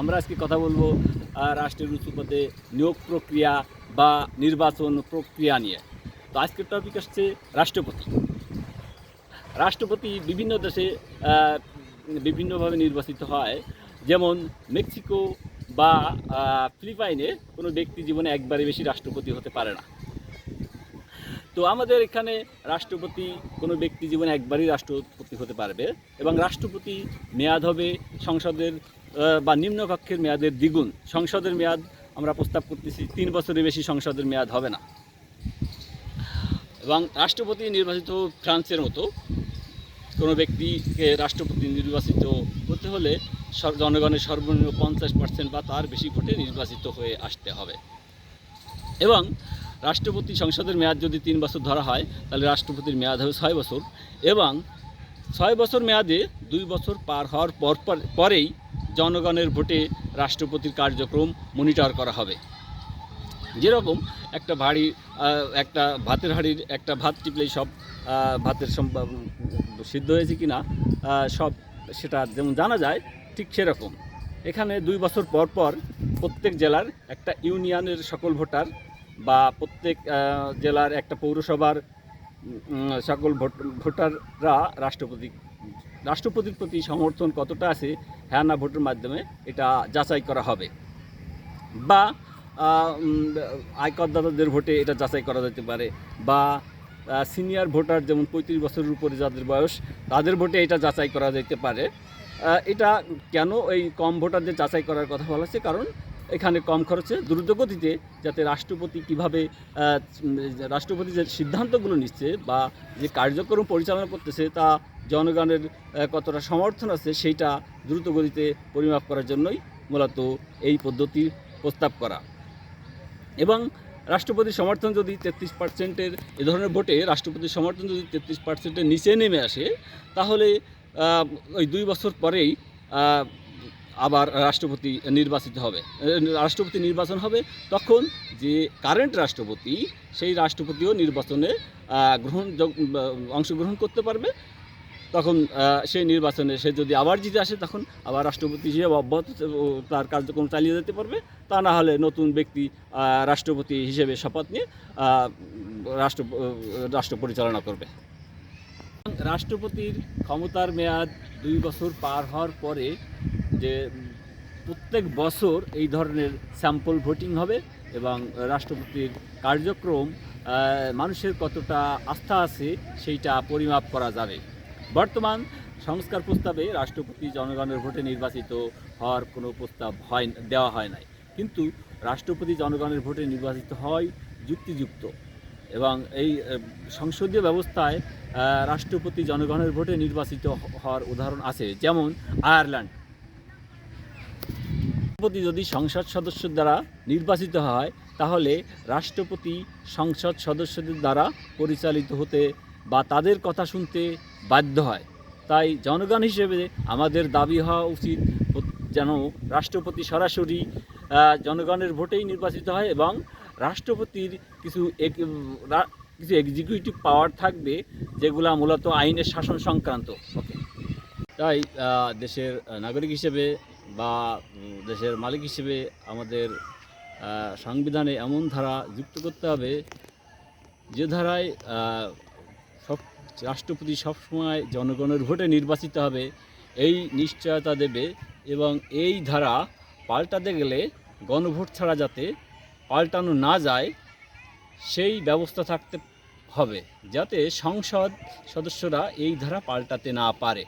আমরা আজকে কথা বলব রাষ্ট্রের উচ্চ পদে নিয়োগ প্রক্রিয়া বা নির্বাচন প্রক্রিয়া নিয়ে। তো আজকের টপিক আসছে রাষ্ট্রপতি। রাষ্ট্রপতি বিভিন্ন দেশে বিভিন্নভাবে নির্বাচিত হয়। যেমন মেক্সিকো বা ফিলিপাইনে কোনো ব্যক্তি জীবনে একবারে বেশি রাষ্ট্রপতি হতে পারে না। তো আমাদের এখানে রাষ্ট্রপতি কোনো ব্যক্তি জীবনে একবারই রাষ্ট্রপতি হতে পারবে এবং রাষ্ট্রপতি মেয়াদ হবে সংসদের বা নিম্নকক্ষের মেয়াদের দ্বিগুণ। সংসদের মেয়াদ আমরা প্রস্তাব করতেছি, তিন বছরের বেশি সংসদের মেয়াদ হবে না। এবং রাষ্ট্রপতি নির্বাচিত ফ্রান্সের মতো কোনো ব্যক্তিকে রাষ্ট্রপতি নির্বাচিত হতে হলে জনগণের সর্বনিম্ন পঞ্চাশ পার্সেন্ট বা তার বেশি ভোটে নির্বাচিত হয়ে আসতে হবে। এবং রাষ্ট্রপতি সংসদের মেয়াদ যদি তিন বছর ধরা হয়, তাহলে রাষ্ট্রপতির মেয়াদ হবে ছয় বছর। এবং ছয় বছর মেয়াদে দুই বছর পার হওয়ার পর পর- পরেই জনগণের ভোটে রাষ্ট্রপতির কার্যক্রম মনিটর করা হবে। যেরকম একটা ভারী একটা ভাতের হাঁড়ির একটা ভাত টিপলেই সব ভাতের সিদ্ধ হয়েছে কি না সব সেটা যেমন জানা যায়, ঠিক সেরকম। এখানে দুই বছর পর পর প্রত্যেক জেলার একটা ইউনিয়নের সকল ভোটার বা প্রত্যেক জেলার একটা পৌরসভার সকল ভোট, ভোটাররা রাষ্ট্রপতি রাষ্ট্রপতির প্রতি সমর্থন কতটা আছে হ্যাঁ না ভোটের মাধ্যমে এটা যাচাই করা হবে। বা আয়করদাতাদের ভোটে এটা যাচাই করা যেতে পারে, বা সিনিয়র ভোটার যেমন পঁয়ত্রিশ বছরের উপরে যাদের বয়স, তাদের ভোটে এটা যাচাই করা যেতে পারে। এটা কেন এই কম ভোটারদের যাচাই করার কথা বলা হচ্ছে? কারণ এখানে কম খরচে দ্রুতগতিতে যাতে রাষ্ট্রপতি কীভাবে রাষ্ট্রপতি যে সিদ্ধান্তগুলো নিচ্ছে বা যে কার্যক্রম পরিচালনা করতেছে তা জনগণের কতটা সমর্থন আছে সেইটা দ্রুতগতিতে পরিমাপ করার জন্যই মূলত এই পদ্ধতি প্রস্তাব করা। এবং রাষ্ট্রপতির সমর্থন যদি তেত্রিশ পার্সেন্টের, এ ধরনের ভোটে রাষ্ট্রপতির সমর্থন যদি তেত্রিশ পার্সেন্টের নিচে নেমে আসে, তাহলে ওই দুই বছর পরেই আবার রাষ্ট্রপতি নির্বাচিত হবে। রাষ্ট্রপতি নির্বাচন হবে তখন যে কারেন্ট রাষ্ট্রপতি, সেই রাষ্ট্রপতিও নির্বাচনে গ্রহণ অংশগ্রহণ করতে পারবে। তখন সেই নির্বাচনে সে যদি আবার জিতে আসে, তখন আবার রাষ্ট্রপতি হিসেবে অব্যাহত তার কার্যক্রম চালিয়ে যেতে পারবে। তা না হলে নতুন ব্যক্তি রাষ্ট্রপতি হিসেবে শপথ নিয়ে রাষ্ট্র রাষ্ট্র পরিচালনা করবে। রাষ্ট্রপতির ক্ষমতার মেয়াদ দুই বছর পার হওয়ার পরে যে প্রত্যেক বছর এই ধরনের স্যাম্পল ভোটিং হবে এবং রাষ্ট্রপতির কার্যক্রম মানুষের কতটা আস্থা আছে সেইটা পরিমাপ করা যাবে। বর্তমান সংস্কার প্রস্তাবে রাষ্ট্রপতি জনগণের ভোটে নির্বাচিত হওয়ার কোনো প্রস্তাব হয় দেওয়া হয় নাই। কিন্তু রাষ্ট্রপতি জনগণের ভোটে নির্বাচিত হয় যুক্তিযুক্ত এবং এই সংসদীয় ব্যবস্থায় রাষ্ট্রপতি জনগণের ভোটে নির্বাচিত হওয়ার উদাহরণ আছে। যেমন আয়ারল্যান্ড। রাষ্ট্রপতি যদি সংসদ সদস্য দ্বারা নির্বাচিত হয়, তাহলে রাষ্ট্রপতি সংসদ সদস্যদের দ্বারা পরিচালিত হতে বা তাদের কথা শুনতে বাধ্য হয়। তাই জনগণ হিসেবে আমাদের দাবি হওয়া উচিত যেন রাষ্ট্রপতি সরাসরি জনগণের ভোটেই নির্বাচিত হয় এবং রাষ্ট্রপতির কিছু কিছু এক্সিকিউটিভ পাওয়ার থাকবে, যেগুলা মূলত আইনের শাসন সংক্রান্ত। তাই দেশের নাগরিক হিসেবে বা দেশের মালিক হিসেবে আমাদের সংবিধানে এমন ধারা যুক্ত করতে হবে, যে ধারায় সব রাষ্ট্রপতি সবসময় জনগণের ভোটে নির্বাচিত হবে, এই নিশ্চয়তা দেবে এবং এই ধারা পাল্টাতে গেলে গণভোট ছাড়া যাতে পাল্টানো না যায়, সেই ব্যবস্থা থাকতে হবে, যাতে সংসদ সদস্যরা এই ধারা পাল্টাতে না পারে।